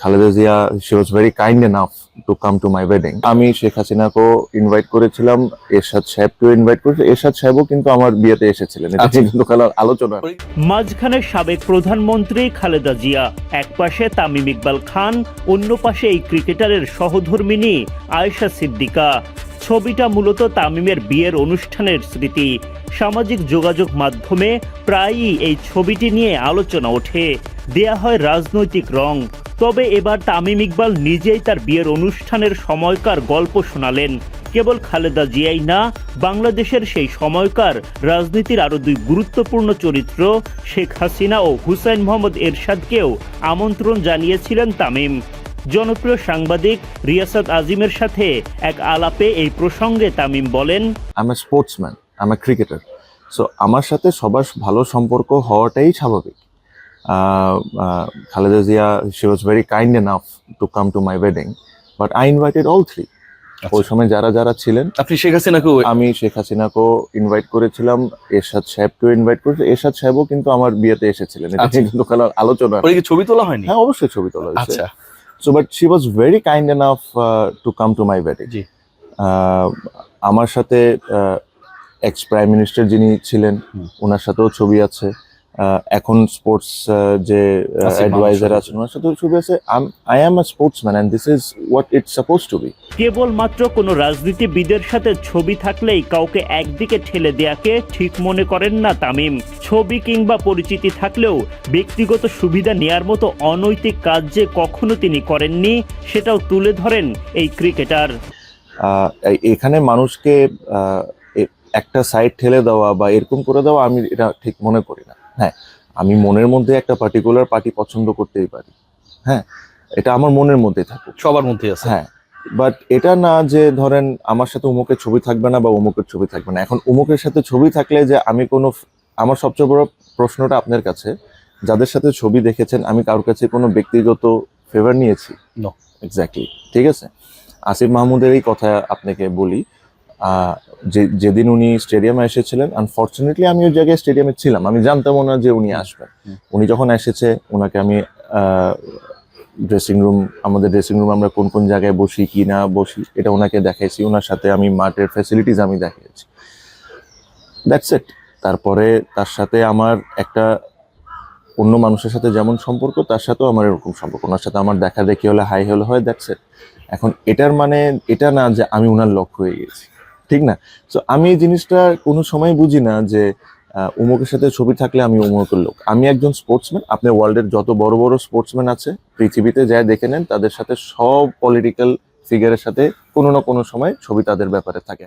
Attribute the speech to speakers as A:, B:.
A: Khaleda Zia she was very kind enough to come to my wedding আমি Sheikh হাসিনাকেও invite করেছিলাম এরশাদ সাহেবকেও invite করেছি এরশাদ সাহেবও কিন্তু আমার বিয়েতে এসেছিলেন। এটা
B: আচ্ছা।
A: কিন্তু আলোচনা।
C: মাঝখানে সাবেক প্রধানমন্ত্রী খালেদা জিয়া এক পাশে তামিম ইকবাল খান অন্য পাশে এই ক্রিকেটারের সহধর্মিনী আয়েশা সিদ্দিকা। ছবিটা মূলত তামিমের বিয়ের অনুষ্ঠানের স্মৃতি। সামাজিক যোগাযোগ মাধ্যমে প্রায়ই এই ছবিটি নিয়ে আলোচনা ওঠে। দেয়া হয় রাজনৈতিক রং। তবে এবার তামিম ইকবাল নিজেই তার বিয়ের অনুষ্ঠানের সময়কার গল্প শোনালেন। কেবল খালেদা জিয়াই না, বাংলাদেশের সেই সময়কার রাজনীতির আরও দুই গুরুত্বপূর্ণ চরিত্র শেখ হাসিনা ও হুসাইন মোহাম্মদ এরশাদকেও আমন্ত্রণ জানিয়েছিলেন তামিম। জনপ্রিয় সাংবাদিক রিয়াসাত আজিমের সাথে এক আলাপে এই প্রসঙ্গে তামিম বলেন
A: আমি স্পোর্টসম্যান আমি ক্রিকেটার সো আমার সাথে সবার ভালো সম্পর্ক হওয়াটাই স্বাভাবিক। Ah, ah, Khaleda Zia she was very kind enough to come to my wedding but I invited all three ওই সময় যারা যারা ছিলেন
B: আপনি শেখ হাসিনাকে
A: আমি শেখ হাসিনাকেও ইনভাইট করেছিলাম এরশাদ সাহেবকেও ইনভাইট করেছি এরশাদ সাহেবও কিন্তু আমার বিয়েতে এসেছিলেন। এটা
B: আচ্ছা।
A: কিন্তু আলোচনা
B: ওই কি ছবি তোলা হয়নি?
A: হ্যাঁ অবশ্যই ছবি তোলা হয়েছে।
B: আচ্ছা।
A: So but she was very kind enough to come to my wedding
B: জি।
A: আমার সাথে এক্স প্রাইম মিনিস্টার যিনি ছিলেন ওনার সাথেও ছবি আছে। এখন স্পোর্টস যে অ্যাডভাইজার আছেন ওনার সাথেও ছবি আছে I am a sportsman and this is what it's suppose to be
C: কেবলমাত্র কোনো রাজনীতিবিদের সাথে ছবি থাকলেই কাউকে একদিকে ঠেলে দেয়াকে ঠিক মনে করেন না তামিম। ছবি কিংবা পরিচিতি থাকলেও ব্যক্তিগত সুবিধা নেয়ার মতো অনৈতিক কাজ যে কখনো তিনি করেননি সেটাও তুলে ধরেন এই ক্রিকেটার।
A: আহ, এখানে মানুষকে এ- একটা সাইড ঠেলে দেওয়া বা এরকম করে দেওয়া আমি এটা ঠিক মনে করি না। হ্যাঁ আমি মনের মধ্যে একটা পার্টিকুলার পার্টি পছন্দ করতেই পারি। হ্যাঁ এটা আমার মনের মধ্যে থাকুক।
B: সবার মধ্যে আছে।
A: হ্যাঁ বাট এটা না যে ধরেন আমার সাথে উমুকের ছবি থাকবে না বা উমুকের ছবি থাকবে না। এখন উমুকের সাথে ছবি থাকলে যে আমি কোনো আমার সবচেয়ে বড় প্রশ্নটা আপনার কাছে যাদের সাথে ছবি দেখেছেন আমি কারোর কাছে কোনো ব্যক্তিগত ফেভার নিয়েছি. এক্স্যাক্টলি ঠিক আছে? আসিফ মাহমুদের এই কথা আপনাকে বলি যে যেদিন উনি স্টেডিয়ামে এসেছিলেন আনফর্চুনেটলি আমি ওই জায়গায় স্টেডিয়ামে ছিলাম। আমি জানতামও না যে উনি আসবেন। উনি যখন এসেছে ওনাকে আমি ড্রেসিং রুম আমাদের ড্রেসিং রুম আমরা কোন কোন জায়গায় বসি কি না বসি এটা ওনাকে দেখাইছি। ওনার সাথে আমি মাঠের ফ্যাসিলিটিস আমি দেখিয়েছি। দ্যাটস ইট তারপরে তার সাথে আমার একটা অন্য মানুষের সাথে যেমন সম্পর্ক তার সাথেও আমার এরকম সম্পর্ক। ওনার সাথে আমার দেখা দেখি হলে হাই হলে হয় দ্যাটস ইট এখন এটার মানে এটা না যে আমি ওনার লক্ষ্য হয়ে গেছি ঠিক না? তো আমি এই জিনিসটা কোনো সময় বুঝি না যে উমুকের সাথে ছবি থাকলে আমি উমুকের লোক। আমি একজন স্পোর্টসম্যান আপনি ওয়ার্ল্ডের যত বড় বড় স্পোর্টসম্যান আছে, পৃথিবীতে যা দেখে নেন, তাদের সাথে সব পলিটিক্যাল ফিগারের সাথে কোনো না কোনো সময় ছবি তাদের ব্যাপারে থাকে।